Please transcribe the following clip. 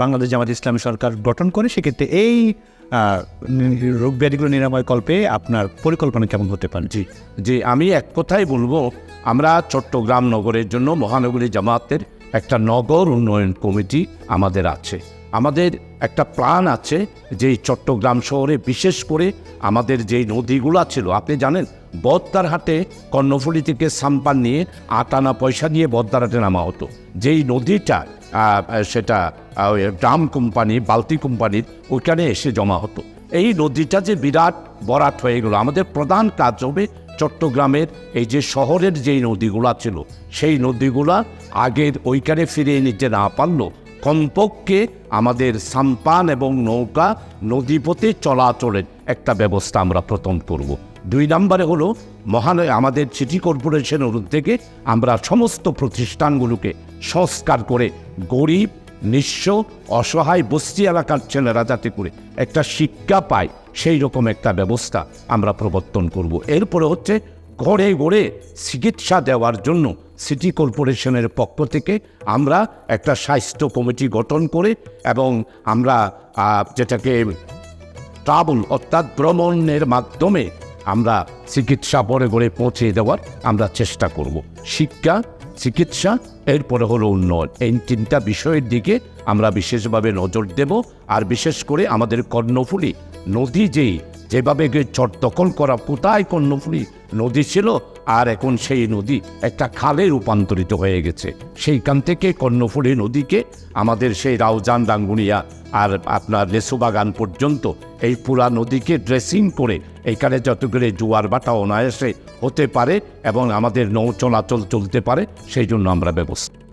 বাংলাদেশ জামাত ইসলামী সরকার গঠন করে, সেক্ষেত্রে এই রোগ ব্যাধিগুলো নিরাময় কল্পে আপনার পরিকল্পনা কেমন হতে পারে? জি যে আমি এক কথাই বলব, আমরা চট্টগ্রাম নগরের জন্য মহানগরী জামাতের একটা নগর উন্নয়ন কমিটি আমাদের আছে। আমাদের একটা প্ল্যান আছে যে চট্টগ্রাম শহরে, বিশেষ করে আমাদের যেই নদীগুলো ছিল, আপনি জানেন বদ্দারহাটে কর্ণফুলি থেকে সাম্পান নিয়ে আট আনা পয়সা নিয়ে বদ্দারহাটে নামা হতো। যেই নদীটা সেটা ড্রাম কোম্পানি, বালতি কোম্পানির ওইখানে এসে জমা হতো। এই নদীটা যে বিরাট বরাট হয়ে গেল, আমাদের প্রধান কাজ হবে চট্টগ্রামের এই যে শহরের যেই নদীগুলা ছিল, সেই নদীগুলা আগের ওইখানে ফিরিয়ে নিতে না পারল। কমপক্ষে আমাদের সাম্পান এবং নৌকা নদীপথে চলাচলের একটা ব্যবস্থা আমরা প্রথম করব। দুই নম্বরে হলো মহানয় আমাদের সিটি কর্পোরেশনের থেকে আমরা সমস্ত প্রতিষ্ঠানগুলোকে সংস্কার করে গরিব, নিঃস্ব, অসহায়, বস্তি এলাকার ছেলেরা যাতে করে একটা শিক্ষা পায়, সেই রকম একটা ব্যবস্থা আমরা প্রবর্তন করব এরপরে হচ্ছে ঘরে ঘরে চিকিৎসা দেওয়ার জন্য সিটি কর্পোরেশনের পক্ষ থেকে আমরা একটা স্বাস্থ্য কমিটি গঠন করে এবং আমরা যেটাকে ট্রাভেল অর্থাৎ ভ্রমণের মাধ্যমে আমরা চিকিৎসা পরে করে পৌঁছে দেওয়ার আমরা চেষ্টা করব। শিক্ষা, চিকিৎসা, এরপরে হলো উন্নয়ন। এই তিনটা বিষয়ের দিকে আমরা বিশেষভাবে নজর দেব আর বিশেষ করে আমাদের কর্ণফুলী নদী যেই, যেভাবে গিয়ে চট দখল করা কোথায় কর্ণফুলী নদী ছিল আর এখন সেই নদী একটা খালে রূপান্তরিত হয়ে গেছে। সেইখান থেকে কর্ণফুলী নদীকে আমাদের সেই রাউজান ডাঙ্গুনিয়া আর আপনার লেসুবাগান পর্যন্ত এই পুরা নদীকে ড্রেসিং করে এখানে যতগুলো জোয়ার বাটা অনায়াসে হতে পারে এবং আমাদের নৌ চলাচল চলতে পারে, সেই জন্য আমরা ব্যবস্থা